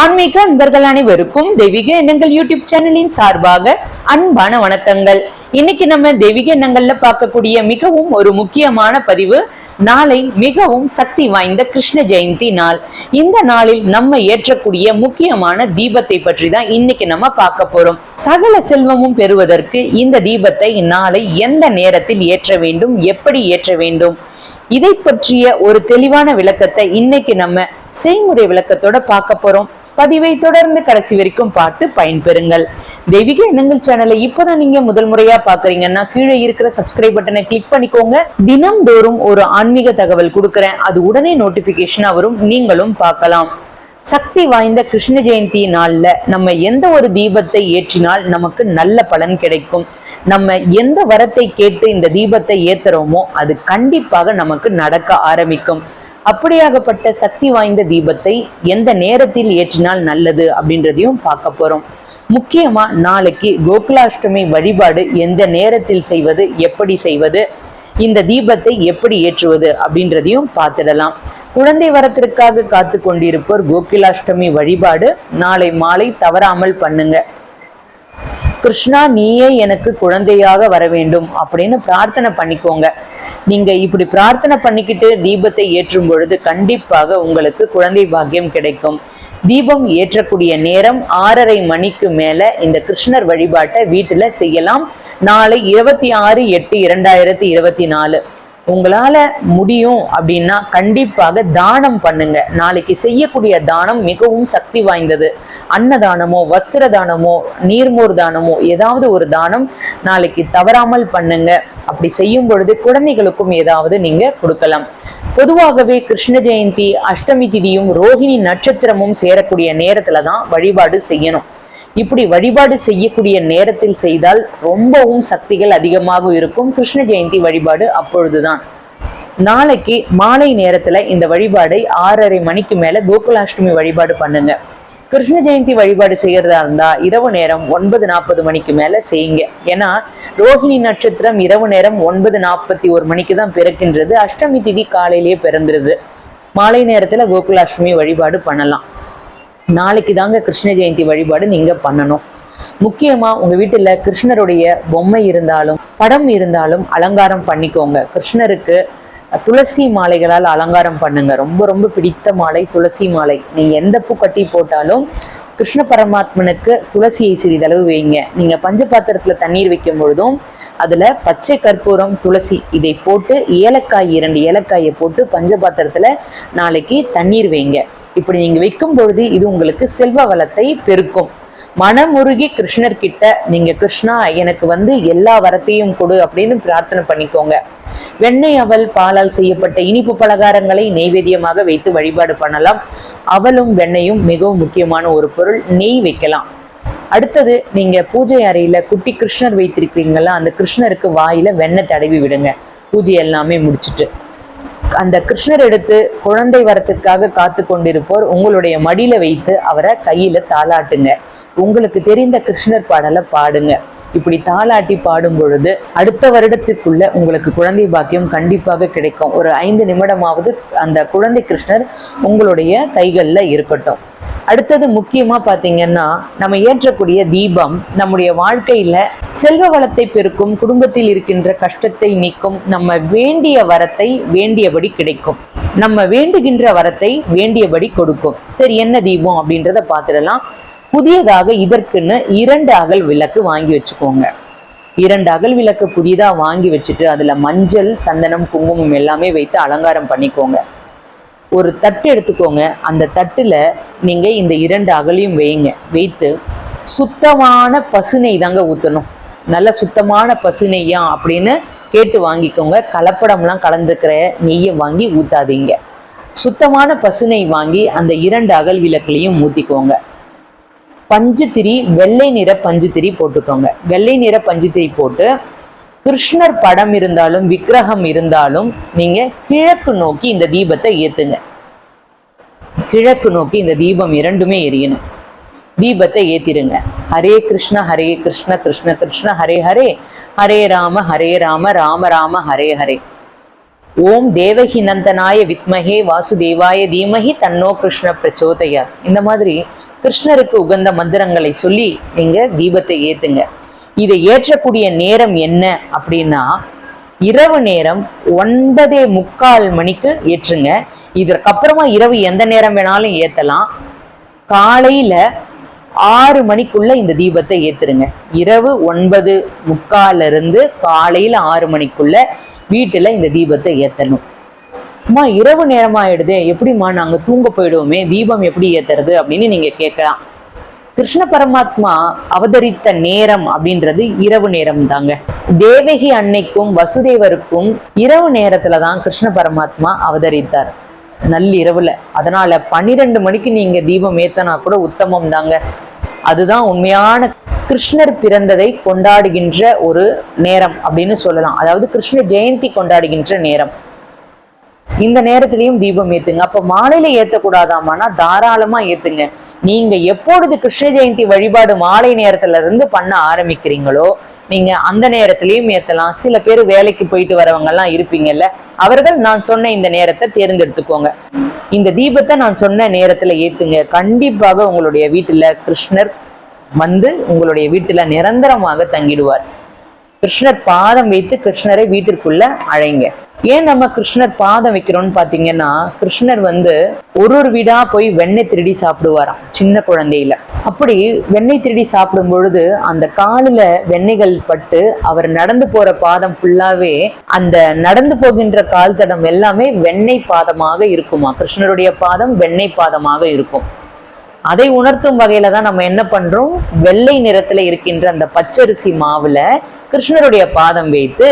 ஆன்மீக அன்பர்கள் அனைவருக்கும் தெய்வீக எண்ணங்கள் யூடியூப் சேனலின் சார்பாக அன்பான வணக்கங்கள். இன்னைக்கு நம்ம தெய்வீக எண்ணங்கள்ல பார்க்கக்கூடிய மிகவும் ஒரு முக்கியமான பதிவு நாளை மிகவும் சக்தி வாய்ந்த கிருஷ்ண ஜெயந்தி நாள். இந்த நாளில் நம்ம ஏற்றக்கூடிய முக்கியமான தீபத்தை பற்றி தான் இன்னைக்கு நம்ம பார்க்க போறோம். சகல செல்வமும் பெறுவதற்கு இந்த தீபத்தை நாளை எந்த நேரத்தில் ஏற்ற வேண்டும் எப்படி ஏற்ற வேண்டும்? இதை பற்றிய ஒரு தெளிவான விளக்கத்தை இன்னைக்கு நம்ம செய்முறை விளக்கத்தோட பார்க்க போறோம். பதிவை தொடர்ந்து கடைசி வரைக்கும் பார்த்து பயன்பெறுங்கள். தெய்வீக எண்ணங்கள் சேனலை இப்போதான் நீங்க முதல் முறையா பாக்குறீங்கன்னா கீழே இருக்கிற சப்ஸ்கிரைப் பட்டனை கிளிக் பண்ணிக்கோங்க. தினம்தோறும் ஒரு ஆன்மீக தகவல் கொடுக்குறேன். அது உடனே நோட்டிபிகேஷனா வரும். நீங்களும் பார்க்கலாம். சக்தி வாய்ந்த கிருஷ்ண ஜெயந்தி நாள்ல நம்ம எந்த ஒரு தீபத்தை ஏற்றினால் நமக்கு நல்ல பலன் கிடைக்கும். நம்ம எந்த வரத்தை கேட்டு இந்த தீபத்தை ஏத்துறோமோ அது கண்டிப்பாக நமக்கு நடக்க ஆரம்பிக்கும். அப்படியாகப்பட்ட சக்தி வாய்ந்த தீபத்தை எந்த நேரத்தில் ஏற்றினால் நல்லது அப்படின்றதையும் பார்க்க போறோம். முக்கியமா நாளைக்கு கோகுலாஷ்டமி வழிபாடு எந்த நேரத்தில் செய்வது எப்படி செய்வது இந்த தீபத்தை எப்படி ஏற்றுவது அப்படின்றதையும் பார்த்துடலாம். குழந்தை வரத்திற்காக காத்து கொண்டிருப்போர் கோகுலாஷ்டமி வழிபாடு நாளை மாலை தவறாமல் பண்ணுங்க. கிருஷ்ணா நீயே எனக்கு குழந்தையாக வர வேண்டும் அப்படின்னு பிரார்த்தனை பண்ணிக்கோங்க. நீங்க இப்படி பிரார்த்தனை பண்ணிக்கிட்டு தீபத்தை ஏற்றும் பொழுது கண்டிப்பாக உங்களுக்கு குழந்தை பாக்கியம் கிடைக்கும். தீபம் ஏற்றக்கூடிய நேரம் ஆறரை மணிக்கு மேல இந்த கிருஷ்ணர் வழிபாட்டை வீட்டுல செய்யலாம். நாளை இருபத்தி ஆறு எட்டு இரண்டாயிரத்தி இருபத்தி நாலு. உங்களால முடியும் அப்படின்னா கண்டிப்பாக தானம் பண்ணுங்க. நாளைக்கு செய்யக்கூடிய தானம் மிகவும் சக்தி வாய்ந்தது. அன்னதானமோ வஸ்திர தானமோ நீர்மோர் தானமோ ஏதாவது ஒரு தானம் நாளைக்கு தவறாமல் பண்ணுங்க. அப்படி செய்யும் பொழுது குழந்தைகளுக்கும் ஏதாவது நீங்க கொடுக்கலாம். பொதுவாகவே கிருஷ்ண ஜெயந்தி அஷ்டமி திதியும் ரோஹிணி நட்சத்திரமும் சேரக்கூடிய நேரத்துல தான் வழிபாடு செய்யணும். இப்படி வழிபாடு செய்யக்கூடிய நேரத்தில் செய்தால் ரொம்பவும் சக்திகள் அதிகமாக இருக்கும். கிருஷ்ண ஜெயந்தி வழிபாடு அப்பொழுதுதான். நாளைக்கு மாலை நேரத்துல இந்த வழிபாடை ஆறரை மணிக்கு மேல கோகுலாஷ்டமி வழிபாடு பண்ணுங்க. கிருஷ்ண ஜெயந்தி வழிபாடு செய்யறதா இருந்தா இரவு நேரம் ஒன்பது நாற்பது மணிக்கு மேல செய்யுங்க. ஏன்னா ரோஹிணி நட்சத்திரம் இரவு நேரம் ஒன்பது நாற்பத்தி ஒரு மணிக்கு தான் பிறக்கின்றது. அஷ்டமி திதி காலையிலேயே பிறந்துருது. மாலை நேரத்துல கோகுலாஷ்டமி வழிபாடு பண்ணலாம். நாளைக்கு தாங்க கிருஷ்ண ஜெயந்தி வழிபாடு நீங்க பண்ணணும். முக்கியமா உங்க வீட்டுல கிருஷ்ணருடைய பொம்மை இருந்தாலும் படம் இருந்தாலும் அலங்காரம் பண்ணிக்கோங்க. கிருஷ்ணருக்கு துளசி மாலைகளால் அலங்காரம் பண்ணுங்க. ரொம்ப ரொம்ப பிடித்த மாலை துளசி மாலை. நீங்க எந்த பூ கட்டி போட்டாலும் கிருஷ்ண பரமாத்மனுக்கு துளசியை சிறிதளவு வைங்க. நீங்க பஞ்ச பாத்திரத்தில் தண்ணீர் வைக்கும் பொழுதும் அதில் பச்சை கற்பூரம் துளசி இதை போட்டு ஏலக்காய் இரண்டு ஏலக்காயை போட்டு பஞ்சபாத்திரத்தில் நாளைக்கு தண்ணீர் வைங்க. இப்படி நீங்கள் வைக்கும் பொழுது இது உங்களுக்கு செல்வ வளத்தை பெருக்கும். மனமுருகி கிருஷ்ணர் கிட்ட நீங்க கிருஷ்ணா எனக்கு வந்து எல்லா வரத்தையும் கொடு அப்படின்னு பிரார்த்தனை பண்ணிக்கோங்க. வெண்ணெய் அவல் பாலால் செய்யப்பட்ட இனிப்பு பலகாரங்களை நெய்வேத்தியமாக வைத்து வழிபாடு பண்ணலாம். அவலும் வெண்ணையும் மிகவும் முக்கியமான ஒரு பொருள் நெய் வைக்கலாம். அடுத்தது நீங்க பூஜை அறையில குட்டி கிருஷ்ணர் வைத்திருக்கிறீங்களா அந்த கிருஷ்ணருக்கு வாயில வெண்ணெய் தடவி விடுங்க. பூஜை எல்லாமே முடிச்சிட்டு. அந்த கிருஷ்ணர் எடுத்து குழந்தை வரத்துக்காக காத்து கொண்டிருப்போர் உங்களுடைய மடியில வைத்து அவரை கையில தாளாட்டுங்க. உங்களுக்கு தெரிந்த கிருஷ்ணர் பாடலை பாடுங்க. இப்படி தாளாட்டி பாடும் பொழுது அடுத்த வருடத்துக்குள்ள உங்களுக்கு குழந்தை பாக்கியம் கண்டிப்பாக கிடைக்கும். ஒரு ஐந்து நிமிடமாவது அந்த குழந்தை கிருஷ்ணர் உங்களுடைய கைகளில் இருக்கட்டும். அடுத்தது முக்கியமா பாத்தீங்கன்னா நம்ம ஏற்றக்கூடிய தீபம் நம்முடைய வாழ்க்கையில செல்வ வளத்தை பெருக்கும் குடும்பத்தில் இருக்கின்ற கஷ்டத்தை நீக்கும் நம்ம வேண்டிய வரத்தை வேண்டியபடி கிடைக்கும். நம்ம வேண்டுகின்ற வரத்தை வேண்டியபடி கொடுக்கும். சரி என்ன தீபம் அப்படின்றத பார்த்துடலாம். புதியதாக இதற்குன்னு இரண்டு அகல் விளக்கு வாங்கி வச்சுக்கோங்க. இரண்டு அகல் விளக்கு புதிதா வாங்கி வச்சுட்டு அதுல மஞ்சள் சந்தனம் குங்குமம் எல்லாமே வைத்து அலங்காரம் பண்ணிக்கோங்க. ஒரு தட்டு எடுத்துக்கோங்க. அந்த தட்டுல நீங்க இந்த இரண்டு அகலையும் வைங்க. வைத்து சுத்தமான பசுனை தாங்க ஊற்றணும் நல்ல சுத்தமான பசுநெய்யா அப்படின்னு கேட்டு வாங்கிக்கோங்க. கலப்படம்லாம் கலந்துக்கிற நெய்யை வாங்கி ஊத்தாதீங்க. சுத்தமான பசுனை வாங்கி அந்த இரண்டு அகல் விளக்குலையும் ஊற்றிக்கோங்க பஞ்சுத்திரி வெள்ளை நிற பஞ்சுத்திரி போட்டுக்கோங்க. வெள்ளை நிற பஞ்சுத்திரி போட்டு கிருஷ்ணர் படம் இருந்தாலும் விக்கிரகம் இருந்தாலும் நீங்க கிழக்கு நோக்கி இந்த தீபத்தை ஏத்துங்க. கிழக்கு நோக்கி இந்த தீபம் இரண்டுமே எரியணும். தீபத்தை ஏத்திருங்க ஹரே கிருஷ்ண ஹரே கிருஷ்ண கிருஷ்ண கிருஷ்ண ஹரே ஹரே. ஹரே ராம ஹரே ராம ராம ராம ஹரே ஹரே. ஓம் தேவகி நந்தனாய வித்மஹே வாசுதேவாய தீமஹி தன்னோ கிருஷ்ண பிரச்சோதயா இந்த மாதிரி கிருஷ்ணருக்கு உகந்த மந்திரங்களை சொல்லி நீங்க தீபத்தை ஏத்துங்க. இதை ஏற்றக்கூடிய நேரம் என்ன அப்படின்னா இரவு நேரம் ஒன்பதே முக்கால் மணிக்கு ஏற்றுங்க. இதற்கப்புறமா இரவு எந்த நேரம் வேணாலும் ஏத்தலாம் காலையில ஆறு மணிக்குள்ள இந்த தீபத்தை ஏத்துருங்க. இரவு ஒன்பது முக்கால இருந்து காலையில ஆறு மணிக்குள்ள வீட்டுல இந்த தீபத்தை ஏத்தணும். அம்மா இரவு நேரமாயிடுதே. எப்படிம்மா நாங்க தூங்க போயிடுவோமே? தீபம் எப்படி ஏத்துறது அப்படின்னு நீங்க கேட்கலாம். கிருஷ்ண பரமாத்மா அவதரித்த நேரம் அப்படின்றது இரவு நேரம் தாங்க தேவகி அன்னைக்கும் வசுதேவருக்கும் இரவு நேரத்துல தான் கிருஷ்ண பரமாத்மா அவதரித்தார். நள்ளிரவுல. அதனால பன்னிரெண்டு மணிக்கு நீங்க தீபம் ஏத்தனா கூட உத்தமம் தாங்க அதுதான் உண்மையான கிருஷ்ணர் பிறந்ததை கொண்டாடுகின்ற ஒரு நேரம் அப்படின்னு சொல்லலாம். அதாவது கிருஷ்ண ஜெயந்தி கொண்டாடுகின்ற நேரம். இந்த நேரத்திலையும் தீபம் ஏத்துங்க. அப்ப மாலையில ஏத்தக்கூடாதாமானா தாராளமா ஏத்துங்க. நீங்க எப்பொழுது கிருஷ்ண ஜெயந்தி வழிபாடு மாலை நேரத்துல இருந்து பண்ண ஆரம்பிக்கிறீங்களோ நீங்க அந்த நேரத்திலையும் ஏத்தலாம். சில பேர் வேலைக்கு போயிட்டு வரவங்க எல்லாம் இருப்பீங்கல்ல அவர்கள் நான் சொன்ன இந்த நேரத்தை தேர்ந்தெடுத்துக்கோங்க. இந்த தீபத்தை நான் சொன்ன நேரத்துல ஏத்துங்க. கண்டிப்பாக உங்களுடைய வீட்டுல கிருஷ்ணர் வந்து உங்களுடைய வீட்டுல நிரந்தரமாக தங்கிடுவார். கிருஷ்ணர் பாதம் வைத்து கிருஷ்ணரை வீட்டிற்குள்ள அழைங்க. ஏன் நம்ம கிருஷ்ணர் பாதம் வைக்கிறோம்னு பாத்தீங்கன்னா கிருஷ்ணர் வந்து ஒரு ஒரு வீடா போய் வெண்ணெய் திருடி சாப்பிடுவாராம் சின்ன குழந்தையில. அப்படி வெண்ணெய் திருடி சாப்பிடும் பொழுது அந்த காலில் வெண்ணெய்கள் பட்டு அவர் நடந்து போற பாதம் ஃபுல்லாவே அந்த நடந்து போகின்ற கால் தடம் எல்லாமே வெண்ணெய் பாதமாக இருக்குமா கிருஷ்ணருடைய பாதம் வெண்ணெய் பாதமாக இருக்கும். அதை உணர்த்தும் வகையில தான் நம்ம என்ன பண்றோம்? வெள்ளை நிறத்துல இருக்கின்ற அந்த பச்சரிசி மாவுல கிருஷ்ணருடைய பாதம் வைத்து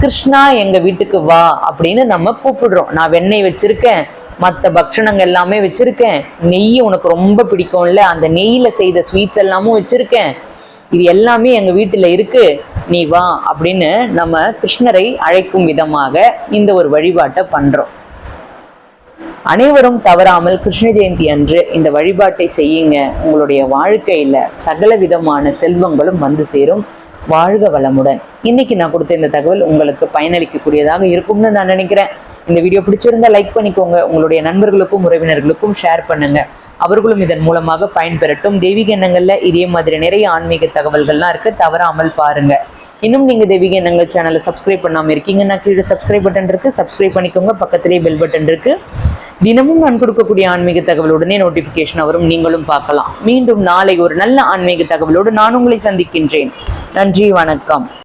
கிருஷ்ணா எங்க வீட்டுக்கு வா அப்படின்னு நம்ம கூப்பிடுறோம். நான் வெண்ணெய் வச்சிருக்கேன் மற்ற பக்ஷணங்கள் எல்லாமே வச்சிருக்கேன். நெய் உனக்கு ரொம்ப பிடிக்கும்ல அந்த நெய்யில செய்த ஸ்வீட்ஸ் எல்லாமும் வச்சிருக்கேன். இது எல்லாமே எங்க வீட்டுல இருக்கு நீ வா அப்படின்னு நம்ம கிருஷ்ணரை அழைக்கும் விதமாக இந்த ஒரு வழிபாட்டை பண்றோம். அனைவரும் தவறாமல் கிருஷ்ண ஜெயந்தி அன்று இந்த வழிபாட்டை செய்யுங்க. உங்களுடைய வாழ்க்கையில சகல விதமான செல்வங்களும் வந்து சேரும். வாழ்க வளமுடன். இன்னைக்கு நான் கொடுத்த இந்த தகவல் உங்களுக்கு பயனளிக்கக்கூடியதாக இருக்கும்னு நான் நினைக்கிறேன். இந்த வீடியோ பிடிச்சிருந்தா லைக் பண்ணிக்கோங்க. உங்களுடைய நண்பர்களுக்கும் உறவினர்களுக்கும் ஷேர் பண்ணுங்க. அவர்களும் இதன் மூலமாக பயன்பெறட்டும். தெய்வீக எண்ணங்கள்ல இதே மாதிரி நிறைய ஆன்மீக தகவல்கள்லாம் இருக்கு. தவறாமல் பாருங்க. இன்னும் நீங்க தெய்வீக எண்ணங்கள் சேனலை சப்ஸ்கிரைப் பண்ணாம இருக்கீங்கன்னா கீழே சப்ஸ்கிரைப் பட்டன் இருக்கு. சப்ஸ்கிரைப் பண்ணிக்கோங்க. பக்கத்திலேயே பெல் பட்டன் இருக்கு. தினமும் நான் கொடுக்கக்கூடிய ஆன்மீக தகவலுடனே நோட்டிஃபிகேஷன் நோட்டிபிகேஷன் வரும். நீங்களும் பார்க்கலாம். மீண்டும் நாளை ஒரு நல்ல ஆன்மீக தகவலோடு நான் உங்களை சந்திக்கின்றேன். நன்றி வணக்கம்.